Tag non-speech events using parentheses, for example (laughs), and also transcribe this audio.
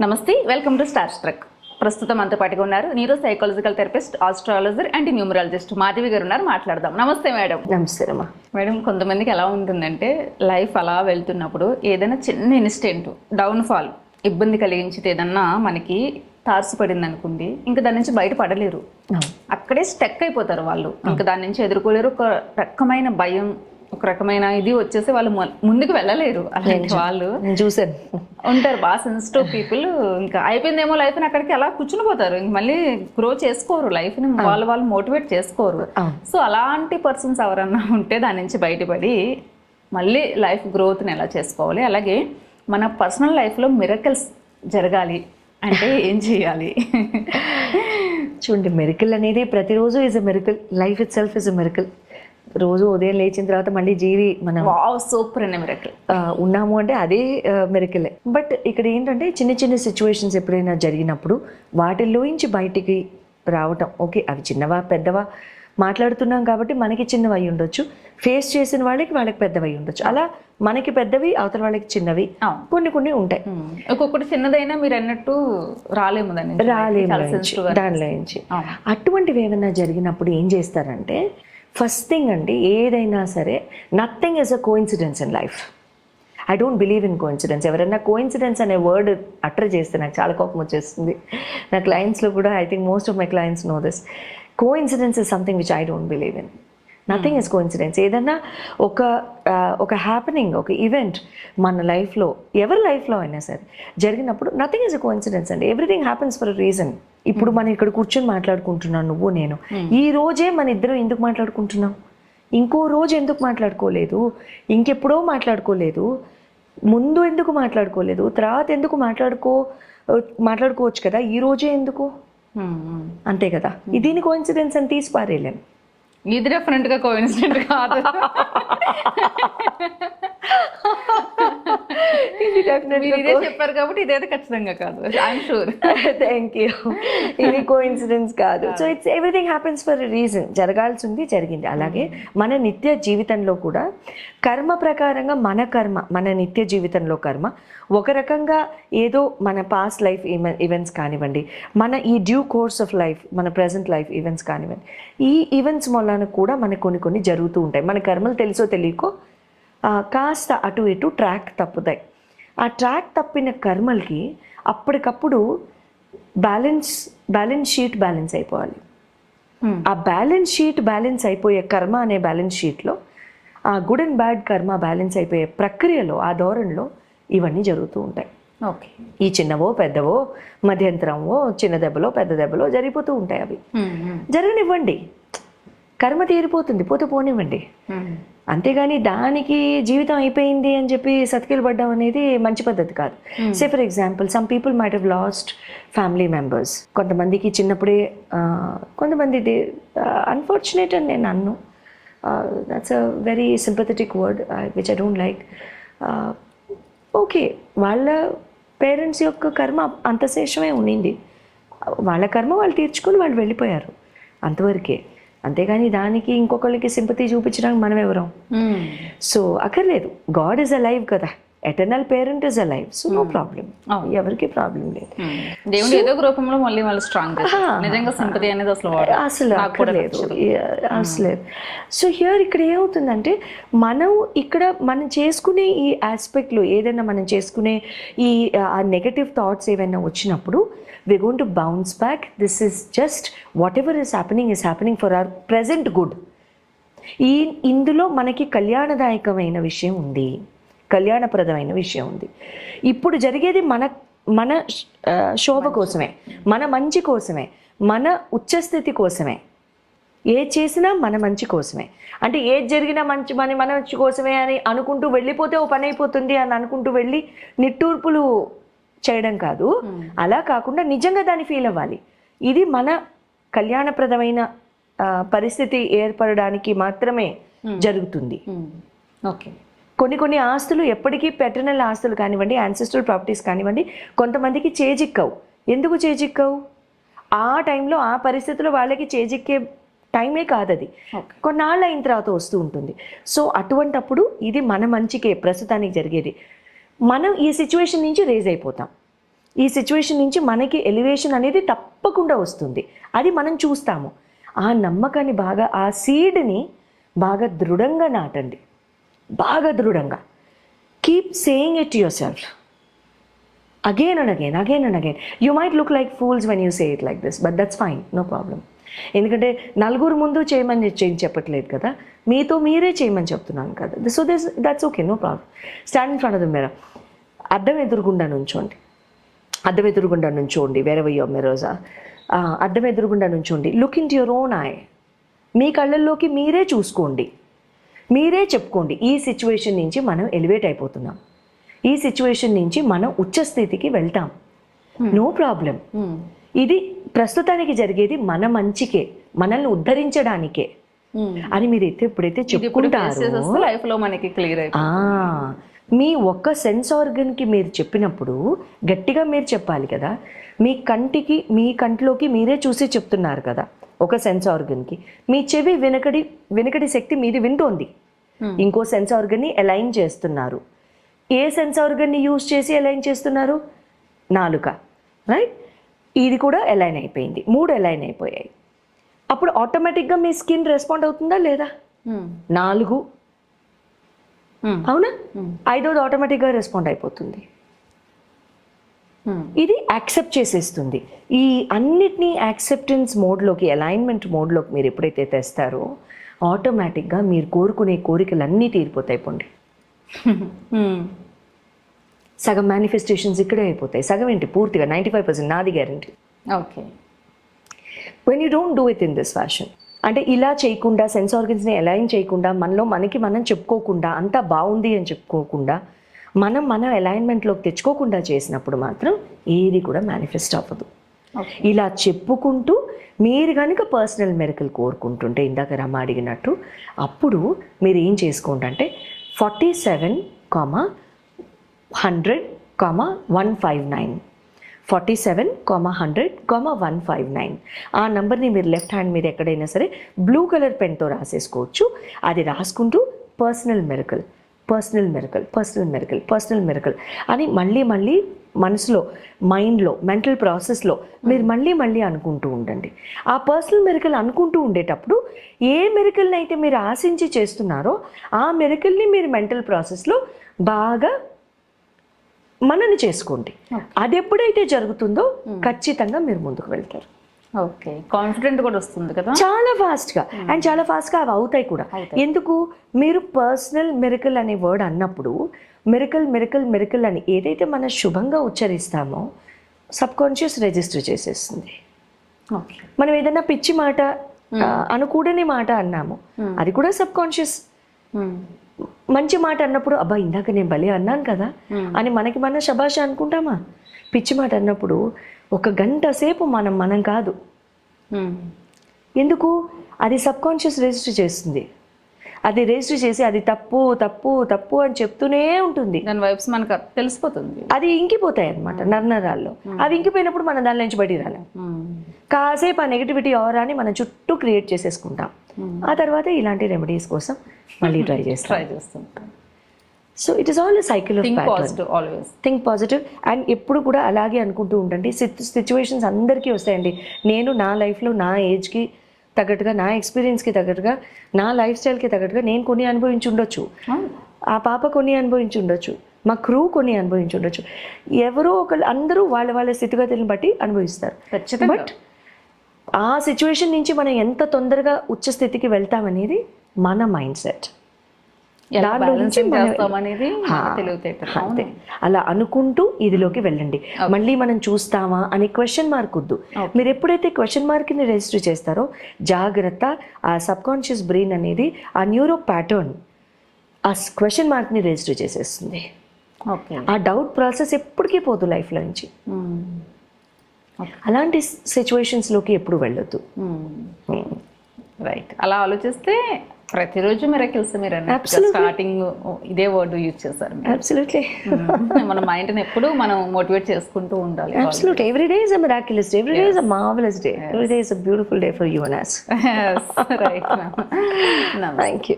నమస్తే welcome to star truck. ప్రస్తుతం అంత పాటుగా ఉన్నారు neuro psychological therapist astrologer and numerologist Madhavi garu ఉన్నారు మాట్లాడదాం. నమస్తే మేడం. నమస్తే అమ్మా మేడం కొంతమందికి ఎలా ఉంటుందంటే లైఫ్ అలా వెళ్తున్నప్పుడు ఏదైనా చిన్న ఇన్సిడెంట్ డౌన్ఫాల్ ఇబ్బంది కలిగించితే ఏదన్నా మనకి తారసపడింది అనుకోండి ఇంకా దాని నుంచి బయటపడలేరు. అక్కడే స్టక్ అయిపోతారు వాళ్ళు. ఇంకా దాని నుంచి ఎదుర్కోలేరు. ఒక రకమైన భయం ఒక రకమైన ఇది వచ్చేసి వాళ్ళు ముందుకు వెళ్ళలేరు అలాంటి వాళ్ళు. చూశాను. ఉంటారు బాగా సెన్సిటివ్ పీపుల్ ఇంకా అయిపోయిందేమో లైఫ్ అక్కడికి అలా కూర్చుని పోతారు. ఇంక మళ్ళీ గ్రో చేసుకోరు లైఫ్ని. వాళ్ళు వాళ్ళు మోటివేట్ చేసుకోరు. సో అలాంటి పర్సన్స్ ఎవరన్నా ఉంటే దాని నుంచి బయటపడి మళ్ళీ లైఫ్ గ్రోత్ని ఎలా చేసుకోవాలి? అలాగే మన పర్సనల్ లైఫ్లో మిరకల్స్ జరగాలి అంటే ఏం చేయాలి? చూడండి మెరికల్ అనేది ప్రతిరోజు is a miracle life itself is a miracle రోజు ఉదయం లేచిన తర్వాత మళ్ళీ జీవి మనం సూపర్ అనే మిరకల్ ఉన్నాము అంటే అదే మెరికలే బట్ ఇక్కడ ఏంటంటే చిన్న చిన్న సిచ్యువేషన్స్ ఎప్పుడైనా జరిగినప్పుడు వాటిల్లోంచి బయటికి రావటం ఓకే అవి చిన్నవా పెద్దవా మాట్లాడుతున్నాం కాబట్టి మనకి చిన్నవి ఉండొచ్చు. ఫేస్ చేసిన వాళ్ళకి వాళ్ళకి పెద్దవి ఉండొచ్చు. అలా మనకి పెద్దవి అవతల వాళ్ళకి చిన్నవి. కొన్ని కొన్ని ఉంటాయి. ఒక్కొక్కటి చిన్నదైనా మీరు అన్నట్టు రాలేము. రాలేము దానిలో నుంచి. అటువంటివి ఏమైనా జరిగినప్పుడు ఏం చేస్తారంటే ఫస్ట్ థింగ్ అండి ఏదైనా సరే nothing is a coincidence in life I don't believe in coincidence ఎవరైనా కోఇన్సిడెన్స్ అనే వర్డ్ అటర్ చేస్తే నాకు చాలా కోపం వచ్చేస్తుంది. నా క్లయింట్స్లో కూడా I think most of my clients know this coincidence is something which I don't believe in nothing is coincidence ఏదన్నా ఒక ఒక హ్యాపెనింగ్ ఒక ఈవెంట్ మన లైఫ్లో ఎవరి లైఫ్లో అయినా సరే జరిగినప్పుడు నథింగ్ ఇస్ అ కోఇన్సిడెన్స్ అండి. Everything happens for a reason ఇప్పుడు మనం ఇక్కడ కూర్చొని మాట్లాడుకుంటున్నాం నువ్వు నేను. ఈ రోజే మన ఇద్దరం ఎందుకు మాట్లాడుకుంటున్నాం? ఇంకో రోజు ఎందుకు మాట్లాడుకోలేదు? ఇంకెప్పుడో మాట్లాడుకోలేదు. ముందు ఎందుకు మాట్లాడుకోలేదు? తర్వాత ఎందుకు మాట్లాడుకో మాట్లాడుకోవచ్చు కదా? ఈ రోజే ఎందుకు? ఉమ్. అంతే కదా? దీని కోఇన్సిడెన్స్ అని తీసి పారేయలేం ఇది డెఫినెట్గా కోఇన్సిడెంట్ కాదు. (laughs) (laughs) ఇది చెప్పారు కాబట్టి ఇదైతే ఖచ్చితంగా కాదు. ఐఎమ్ షూర్ థ్యాంక్ యూ ఇది కోఇన్సిడెన్స్ కాదు. So it's everything happens for reason జరగాల్సింది జరిగింది. అలాగే మన నిత్య జీవితంలో కూడా కర్మ ప్రకారంగా మన కర్మ మన నిత్య జీవితంలో కర్మ ఒక రకంగా ఏదో మన పాస్ట్ లైఫ్ ఈవెంట్స్ కానివ్వండి మన ఈ డ్యూ కోర్స్ ఆఫ్ లైఫ్ మన ప్రజెంట్ లైఫ్ ఈవెంట్స్ కానివ్వండి ఈ ఈవెంట్స్ వలన కూడా మనకు కొన్ని కొన్ని జరుగుతూ ఉంటాయి. మన కర్మలు తెలుసో తెలియకో కాస్త అటు ఇటు ట్రాక్ తప్పుతాయి. ఆ ట్రాక్ తప్పిన కర్మలకి అప్పటికప్పుడు బ్యాలెన్స్ బ్యాలెన్స్ షీట్ బ్యాలెన్స్ అయిపోవాలి. ఆ బ్యాలెన్స్ షీట్ బ్యాలెన్స్ అయిపోయే కర్మ అనే బ్యాలెన్స్ షీట్లో ఆ good and bad karma balance అయిపోయే ప్రక్రియలో ఆ ధోరణిలో ఇవన్నీ జరుగుతూ ఉంటాయి. ఓకే. ఈ చిన్నవో పెద్దవో మధ్యంతరమో చిన్న దెబ్బలో పెద్ద దెబ్బలో జరిగిపోతూ ఉంటాయి అవి. జరగనివ్వండి. కర్మ తీరిపోతుంది. పోతే పోనివ్వండి. అంతేగాని దానికి జీవితం అయిపోయింది అని చెప్పి సతికిలు పడ్డం అనేది మంచి పద్ధతి కాదు. Say for example some people might have lost family members. కొంతమందికి చిన్నప్పుడే కొంతమంది అన్ఫార్చునేట్ అని నేను అన్ను that's a very sympathetic word which I don't like okay వాళ్ళ పేరెంట్స్ యొక్క కర్మ అంత శేషమే ఉండింది. వాళ్ళ కర్మ వాళ్ళు తీర్చుకొని వాళ్ళు వెళ్ళిపోయారు. అంతవరకే. అంతేగాని దానికి ఇంకొకళ్ళకి సింపతి చూపించడానికి మనం ఎవరం సో అక్కర్లేదు. గాడ్ ఇస్ అ లైవ్ కదా. Eternal parent is alive so no problem ఎవరికి ప్రాబ్లం లేదు. దేవుడు ఏదో రూపంలో మళ్ళీ వాళ్ళు స్ట్రాంగ్ నిజంగా సింపతి అనేది అసలు. అసలు అక్కర్లేదు. అసలు సో హియర్ ఇక్కడ ఏమవుతుందంటే మనం ఇక్కడ మనం చేసుకునే ఈ ఆస్పెక్ట్లో ఏదైనా మనం చేసుకునే ఈ ఆ నెగటివ్ థాట్స్ ఏవైనా వచ్చినప్పుడు we going to bounce back this is just whatever is happening is happening for our present good ఈ ఇందులో మనకి కళ్యాణదాయకమైన విషయం ఉంది. కళ్యాణప్రదమైన విషయం ఉంది. ఇప్పుడు జరిగేది మన మన శోభ కోసమే మన మంచి కోసమే మన ఉచ్చస్థితి కోసమే. ఏది చేసినా మన మంచి కోసమే. అంటే ఏది జరిగినా మంచి మన మన మంచి కోసమే అని అనుకుంటూ వెళ్ళిపోతే ఓ పని అయిపోతుంది అని అనుకుంటూ వెళ్ళి నిట్టూర్పులు చేయడం కాదు. అలా కాకుండా నిజంగా దాన్ని ఫీల్ అవ్వాలి. ఇది మన కళ్యాణప్రదమైన పరిస్థితి ఏర్పడడానికి మాత్రమే జరుగుతుంది. ఓకే. కొన్ని కొన్ని ఆస్తులు ఎప్పటికీ పెటర్నల్ ఆస్తులు కానివ్వండి యాన్సిస్ట్రల్ ప్రాపర్టీస్ కానివ్వండి కొంతమందికి చేజిక్కవు. ఎందుకు చేజిక్కవు? ఆ టైంలో ఆ పరిస్థితిలో వాళ్ళకి చేజిక్కే టైమే కాదు అది కొన్నాళ్ళు అయిన తర్వాత వస్తూ ఉంటుంది. సో అటువంటప్పుడు ఇది మన మంచికే ప్రస్తుతానికి జరిగేది. మనం ఈ సిచ్యువేషన్ నుంచి రేజ్ అయిపోతాం. ఈ సిచ్యువేషన్ నుంచి మనకి ఎలివేషన్ అనేది తప్పకుండా వస్తుంది. అది మనం చూస్తాము. ఆ నమ్మకాన్ని బాగా ఆ సీడ్ని బాగా దృఢంగా నాటండి. బాగా దృఢంగా. Keep saying it yourself again and again again and again you might look like fools when you say it like this but that's fine no problem ఎందుకంటే నలుగురు ముందు చేయమని చేయి చెప్పట్లేదు కదా మీతో మీరే చేయమని చెప్తున్నాను కదా. So this that's okay no problem stand in front of the mirror అద్దం ఎదురుగుండా నుంచోండి. అద్దం ఎదురుగుండా నుంచోండి వేరే యువర్ మిర్రర్స్ అద్దం ఎదురుగుండా నుంచోండి. Look into your own eye మీ కళ్ళల్లోకి మీరే చూసుకోండి. మీరే చెప్పుకోండి ఈ సిచ్యువేషన్ నుంచి మనం ఎలివేట్ అయిపోతున్నాం. ఈ సిచ్యువేషన్ నుంచి మనం ఉచ్చ స్థితికి వెళ్తాం. No problem Hmm. ఇది ప్రస్తుతానికి జరిగేది మన మంచికే మనల్ని ఉద్ధరించడానికే. Hmm. అని మీరు అయితే ఎప్పుడైతే చెప్పుకుంటారో లైఫ్లో మనకి క్లియర్ మీ ఒక్క సెన్స్ ఆర్గన్కి మీరు చెప్పినప్పుడు గట్టిగా మీరు చెప్పాలి కదా మీ కంటికి మీ కంటిలోకి మీరే చూసి చెప్తున్నారు కదా. ఒక సెన్స్ ఆర్గన్కి. మీ చెవి వెనకడి వెనకడి శక్తి మీది వింటోంది. Hmm. ఇంకో సెన్స్ ఆర్గన్ని అలైన్ చేస్తున్నారు. ఏ సెన్స్ ఆర్గన్ని యూజ్ చేసి అలైన్ చేస్తున్నారు? నాలుక. రైట్? ఇది కూడా అలైన్ అయిపోయింది. మూడు అలైన్ అయిపోయాయి. అప్పుడు ఆటోమేటిక్గా మీ స్కిన్ రెస్పాండ్ అవుతుందా లేదా? Hmm. నాలుగు. Hmm. అవునా. ఐదోది ఆటోమేటిక్గా రెస్పాండ్ అయిపోతుంది. ఇది యాక్సెప్ట్ చేసేస్తుంది. ఈ అన్నిటినీ యాక్సెప్టెన్స్ మోడ్లోకి అలైన్మెంట్ మోడ్లోకి మీరు ఎప్పుడైతే తెస్తారో ఆటోమేటిక్గా మీరు కోరుకునే కోరికలన్నీ తీరిపోతాయి పొండి. (laughs) Hmm. సగం మేనిఫెస్టేషన్స్ ఇక్కడే అయిపోతాయి. సగం ఏంటి? పూర్తిగా నైంటీ ఫైవ్ పర్సెంట్ నాది guarantee okay when you don't do it in this fashion అంటే ఇలా చేయకుండా సెన్స్ ఆర్గన్స్ని అలైన్ చేయకుండా మనలో మనకి మనం చెప్పుకోకుండా అంతా బాగుంది అని చెప్పుకోకుండా మనం మన అలైన్మెంట్లోకి తెచ్చుకోకుండా చేసినప్పుడు మాత్రం ఏది కూడా మేనిఫెస్ట్ అవ్వదు. ఇలా చెప్పుకుంటూ మీరు కనుక పర్సనల్ మెరికల్ కోరుకుంటుంటే ఇందాక రమ్మ అడిగినట్టు అప్పుడు మీరు ఏం చేసుకోండి అంటే forty seven comma hundred comma one five nine forty seven comma hundred comma one five nine ఆ నెంబర్ని మీరు లెఫ్ట్ హ్యాండ్ మీద ఎక్కడైనా సరే బ్లూ కలర్ పెన్తో రాసేసుకోవచ్చు. అది రాసుకుంటూ personal miracle personal miracle personal miracle personal miracle అని మళ్ళీ మళ్ళీ మనసులో మైండ్లో మెంటల్ ప్రాసెస్లో మీరు మళ్ళీ మళ్ళీ అనుకుంటూ ఉండండి. ఆ పర్సనల్ మెరికల్ అనుకుంటూ ఉండేటప్పుడు ఏ మెరికల్ని అయితే మీరు ఆశించి చేస్తున్నారో ఆ మెరికల్ని మీరు మెంటల్ ప్రాసెస్లో బాగా మనని చేసుకోండి. అది ఎప్పుడైతే జరుగుతుందో ఖచ్చితంగా మీరు ముందుకు వెళ్తారు. ఓకే. కాన్ఫిడెంట్ కూడా వస్తుంది కదా? చాలా ఫాస్ట్గా అండ్ చాలా ఫాస్ట్గా అవి అవుతాయి కూడా. ఎందుకు? మీరు పర్సనల్ మెరికల్ అనే వర్డ్ అన్నప్పుడు మెరికల్ మెరికల్ మెరికల్ అని ఏదైతే మనం శుభంగా ఉచ్చరిస్తామో సబ్ కాన్షియస్ రిజిస్టర్ చేసేస్తుంది మనం ఏదైనా పిచ్చి మాట ఆ, అనుకూడని మాట అన్నాము అది కూడా సబ్ కాన్షియస్ Hmm. మంచి మాట అన్నప్పుడు అబ్బా ఇందాక నేను భలే అన్నాను కదా అని మనకి మన శబాష అనుకుంటామా? పిచ్చి మాట అన్నప్పుడు ఒక గంట సేపు మనం మనం కాదు. Hmm. ఎందుకు? అది సబ్ కాన్షియస్ రిజిస్టర్ చేస్తుంది. అది రిజిస్టర్ చేసి అది తప్పు తప్పు తప్పు అని చెప్తూనే ఉంటుంది. దాని వైబ్స్ మనకు తెలిసిపోతుంది. అది ఇంకిపోతాయి అనమాట నర్నరాల్లో. అవి ఇంకిపోయినప్పుడు మనం దాని నుంచి బయటికి రాలేం. Hmm. కాసేపు ఆ నెగిటివిటీ ఆరాని మనం చుట్టూ క్రియేట్ చేసేసుకుంటాం. ఆ తర్వాత ఇలాంటి రెమెడీస్ కోసం మళ్ళీ ట్రై (laughs) చేస్తాం. ట్రై చేస్తుంటాం. So it is all cycle of positive always think positive and ఎప్పుడు కూడా అలాగే అనుకుంటూ ఉండండి. సిచ్యువేషన్స్ అందరికీ వస్తాయండి. నేను నా లైఫ్లో నా ఏజ్కి తగ్గట్టుగా నా ఎక్స్పీరియన్స్కి తగ్గట్టుగా నా లైఫ్ స్టైల్కి తగ్గట్టుగా నేను కొన్ని అనుభవించి ఉండొచ్చు. ఆ పాప కొన్ని అనుభవించి ఉండొచ్చు. మా క్రూ కొన్ని అనుభవించి ఉండొచ్చు. ఎవరో ఒకళ్ళు అందరూ వాళ్ళ వాళ్ళ స్థితిగతులను బట్టి అనుభవిస్తారు. ఖచ్చితంగా. బట్ ఆ సిచ్యువేషన్ నుంచి మనం ఎంత తొందరగా ఉచ్చ స్థితికి వెళ్తామనేది మన మైండ్ సెట్ నుంచి అంతే. అలా అనుకుంటూ ఇదిలోకి వెళ్ళండి. మళ్ళీ మనం చూస్తామా అని క్వశ్చన్ మార్క్ వద్దు. మీరు ఎప్పుడైతే క్వశ్చన్ మార్క్ని రిజిస్టర్ చేస్తారో జాగ్రత్త ఆ సబ్ కాన్షియస్ బ్రెయిన్ అనేది ఆ న్యూరో ప్యాటర్న్ ఆ క్వశ్చన్ మార్క్ని రిజిస్టర్ చేసేస్తుంది. ఆ డౌట్ ప్రాసెస్ ఎప్పటికీ పోదు లైఫ్లో నుంచి. అలాంటి సిచ్యువేషన్స్లోకి ఎప్పుడు వెళ్ళొద్దు. రైట్ అలా ఆలోచిస్తే ప్రతిరోజు మిరాకిల్స్ మీరు అన్నారు స్టార్టింగ్ ఇదే వర్డ్ యూజ్ చేశారు అబ్సల్యూట్లీ మన మైండ్ని ఎప్పుడు మనం మోటివేట్ చేసుకుంటూ ఉండాలి. Absolute every day is a miracles day every day day every day is a thank you